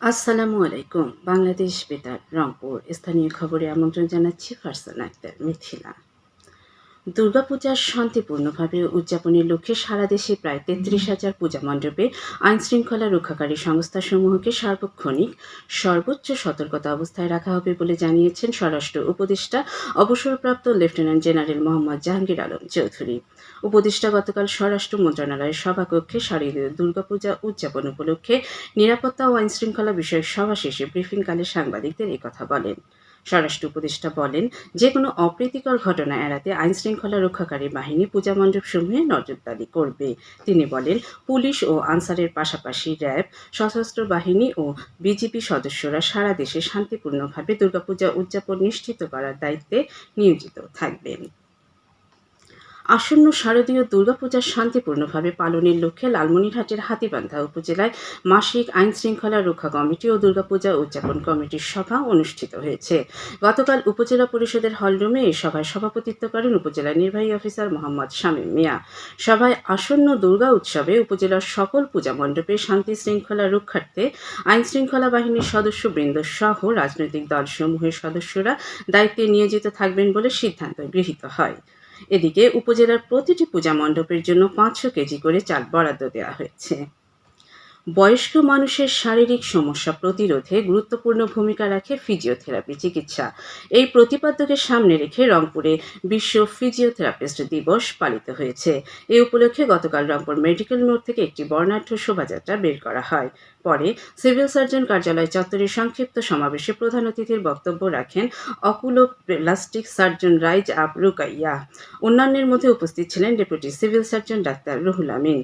আসসালামু আলাইকুম। বাংলাদেশ বেতার রংপুর। স্থানীয় খবরে আমন্ত্রণ জানাচ্ছি ফারসান আক্তার মিথিলা। দুর্গাপূজার শান্তিপূর্ণভাবে উদযাপনের লক্ষ্যে সারা দেশে প্রায় তেত্রিশ হাজার পূজা মণ্ডপে আইন শৃঙ্খলা রক্ষাকারী সংস্থাসমূহকে সার্বক্ষণিক সর্বোচ্চ সতর্কতা অবস্থায় রাখা হবে বলে জানিয়েছেন স্বরাষ্ট্র উপদেষ্টা, অবসরপ্রাপ্ত লেফটেন্যান্ট জেনারেল মোহাম্মদ জাহাঙ্গীর আলম চৌধুরী। উপদেষ্টা গতকাল স্বরাষ্ট্র মন্ত্রণালয়ের সভাকক্ষে শারদীয় দুর্গাপূজা উদযাপন উপলক্ষে নিরাপত্তা ও আইন শৃঙ্খলা বিষয়ক সভা শেষে ব্রিফিংকালে সাংবাদিকদের কথা বলেন। স্বরাষ্ট্র উপদেষ্টা বলেন যে কোনো অপ্রীতিকর ঘটনা এড়াতে আইন শৃঙ্খলা রক্ষাকারী বাহিনী পূজা মণ্ডপসমূহে নজরদারি করবে। তিনি বলেন, পুলিশ ও আনসারের পাশাপাশি র্যাব, সশস্ত্র বাহিনী ও বিজেপি সদস্যরা সারা দেশে শান্তিপূর্ণভাবে দুর্গাপূজা উদযাপন নিশ্চিত করার দায়িত্বে নিয়োজিত থাকবেন। আসন্ন শারদীয় দুর্গাপূজার শান্তিপূর্ণভাবে পালনের লক্ষ্যে লালমনিরহাটের হাতিবান্ধা উপজেলায় মাসিক আইন শৃঙ্খলা রক্ষা কমিটি ও দুর্গাপূজা উদযাপন কমিটির সভা অনুষ্ঠিত হয়েছে। গতকাল উপজেলা পরিষদের হলরুমে এই সভায় সভাপতিত্ব করেন উপজেলা নির্বাহী অফিসার মোহাম্মদ শামীম মিয়া। সভায় আসন্ন দুর্গা উৎসবে উপজেলার সকল পূজা মণ্ডপে শান্তি শৃঙ্খলা রক্ষার্থে আইন শৃঙ্খলা বাহিনীর সদস্যবৃন্দ সহ রাজনৈতিক দলসমূহের সদস্যরা দায়িত্বে নিয়োজিত থাকবেন বলে সিদ্ধান্ত গৃহীত হয়। এদিকে উপজেলার প্রতিটি পূজা মণ্ডপের জন্য পাঁচশো কেজি করে চাল বরাদ্দ দেওয়া হয়েছে। বয়স্ক মানুষের শারীরিক সমস্যা প্রতিরোধে গুরুত্বপূর্ণ ভূমিকা রাখে ফিজিওথেরাপি চিকিৎসা। এই প্রতিপাদ্যকে সামনে রেখে রংপুরে বিশ্ব ফিজিওথেরাপিস্ট দিবস পালিত হয়েছে। এ উপলক্ষে গতকাল রংপুর মেডিকেল মোড় থেকে একটি বর্ণাঢ্য শোভাযাত্রা বের করা হয়। পরে সিভিল সার্জন কার্যালয় চত্বরে সংক্ষিপ্ত সমাবেশে প্রধান অতিথির বক্তব্য রাখেন oculoplastic surgeon rise up Rukaiya অন্যান্যের মধ্যে উপস্থিত ছিলেন deputy civil surgeon doctor Ruhul Amin.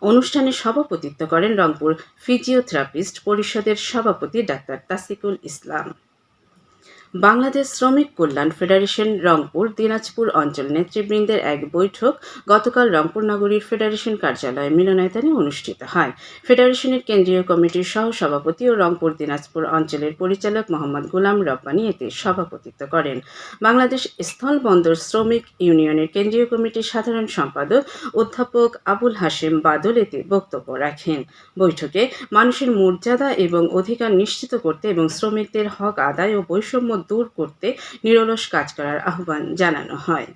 অনুষ্ঠানে সভাপতিত্ব করেন রংপুর ফিজিওথেরাপিস্ট পরিষদের সভাপতি ডাক্তার তাসিকুল ইসলাম। বাংলাদেশ শ্রমিক কল্যাণ ফেডারেশন রংপুর দিনাজপুর অঞ্চল নেতৃবৃন্দের এক বৈঠক গতকাল রংপুর নগরীর ফেডারেশন কার্যালয়ে মিলনায়তনে অনুষ্ঠিত হয়। ফেডারেশনের কেন্দ্রীয় কমিটির সহ সভাপতি ও রংপুর দিনাজপুর অঞ্চলের পরিচালক মোহাম্মদ গোলাম রব্বানি এতে সভাপতিত্ব করেন। বাংলাদেশ স্থল বন্দর শ্রমিক ইউনিয়নের কেন্দ্রীয় কমিটির সাধারণ সম্পাদক অধ্যাপক আবুল হাশেম বাদল এতে বক্তব্য রাখেন। বৈঠকে মানুষের মর্যাদা এবং অধিকার নিশ্চিত করতে এবং শ্রমিকদের হক আদায় ও বৈষম্য দূর করতে নিরলস কাজ করার আহ্বান জানানো হয়।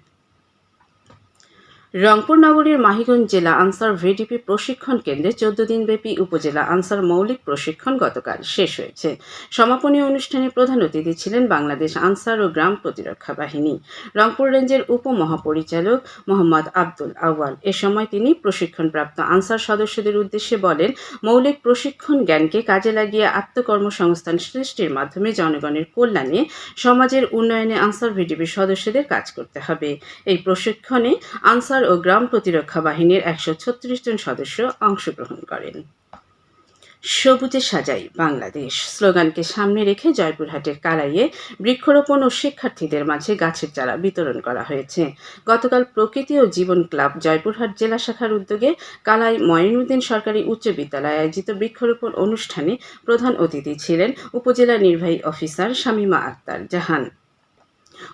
রংপুর নগরীর মাহিগঞ্জ জেলা আনসার ভিডিপি প্রশিক্ষণ কেন্দ্রে চোদ্দ দিনব্যাপী উপজেলা আনসার মৌলিক প্রশিক্ষণ গতকাল শেষ হয়েছে। সমাপনী অনুষ্ঠানে প্রধান অতিথি ছিলেন বাংলাদেশ আনসার ও গ্রাম প্রতিরক্ষা বাহিনী। রংপুর রেঞ্জের উপমহাপরিচালক মোহাম্মদ আব্দুল আওয়াল এ সময় তিনি প্রশিক্ষণপ্রাপ্ত আনসার সদস্যদের উদ্দেশ্যে বলেন, মৌলিক প্রশিক্ষণ জ্ঞানকে কাজে লাগিয়ে আত্মকর্মসংস্থান সৃষ্টির মাধ্যমে জনগণের কল্যাণে সমাজের উন্নয়নে আনসার ভিডিপির সদস্যদের কাজ করতে হবে। এই প্রশিক্ষণে আনসার ও গ্রাম প্রতিরক্ষা বাহিনীর একশো ছত্রিশ জন সদস্য অংশগ্রহণ করেন। সবুজে সাজাই বাংলাদেশ। স্লোগানকে সামনে রেখে জয়পুরহাটের কালাইয়ে বৃক্ষরোপণ ও শিক্ষার্থীদের মাঝে গাছের চারা বিতরণ করা হয়েছে। গতকাল প্রকৃতি ও জীবন ক্লাব জয়পুরহাট জেলা শাখার উদ্যোগে কালাই ময়নুদ্দিন সরকারি উচ্চ বিদ্যালয়ে আয়োজিত বৃক্ষরোপণ অনুষ্ঠানে প্রধান অতিথি ছিলেন উপজেলা নির্বাহী অফিসার শামীমা আক্তার জাহান।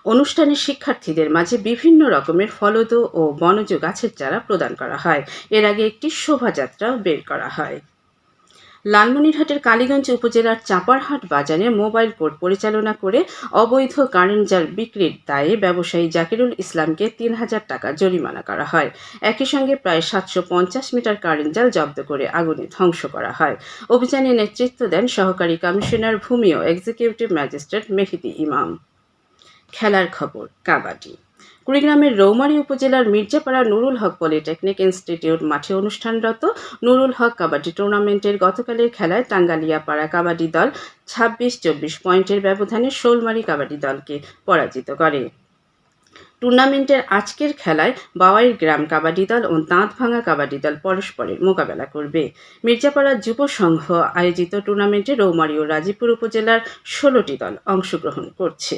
অনুষ্ঠানে শিক্ষার্থীদের মাঝে বিভিন্ন রকমের ফলদ ও বনজ গাছের চারা প্রদান করা হয়। এর আগে একটি শোভাযাত্রাও বের করা হয়। লালমনিরহাটের কালীগঞ্জ উপজেলার চাপারহাট বাজারে মোবাইল কোর্ট পরিচালনা করে অবৈধ কারেন্ট জাল বিক্রির দায়ে ব্যবসায়ী জাকিরুল ইসলামকে তিন হাজার টাকা জরিমানা করা হয়। একই সঙ্গে প্রায় সাতশো পঞ্চাশ মিটার কারেন্ট জাল জব্দ করে আগুনে ধ্বংস করা হয়। অভিযানে নেতৃত্ব দেন সহকারী কমিশনার, ভূমি ও এক্সিকিউটিভ ম্যাজিস্ট্রেট মেহিদি ইমাম। খেলার খবর, কাবাডি। কুড়িগ্রামের রৌমারী উপজেলার মির্জাপাড়া নুরুল হক পলিটেকনিক ইনস্টিটিউট মাঠে অনুষ্ঠানরত নুরুল হক কাবাডি টুর্নামেন্টের গতকালের খেলায় টাঙ্গালিয়াপাড়া কাবাডি দল ছাব্বিশ চব্বিশ পয়েন্টের ব্যবধানে শোলমারি কাবাডি দলকে পরাজিত করে। টুর্নামেন্টের আজকের খেলায় বাওয়াইর গ্রাম কাবাডি দল ও দাঁতভাঙা কাবাডি দল পরস্পরের মোকাবেলা করবে। মির্জাপাড়া যুব সংঘ আয়োজিত টুর্নামেন্টে রৌমারী ও রাজীবপুর উপজেলার ষোলোটি দল অংশগ্রহণ করছে।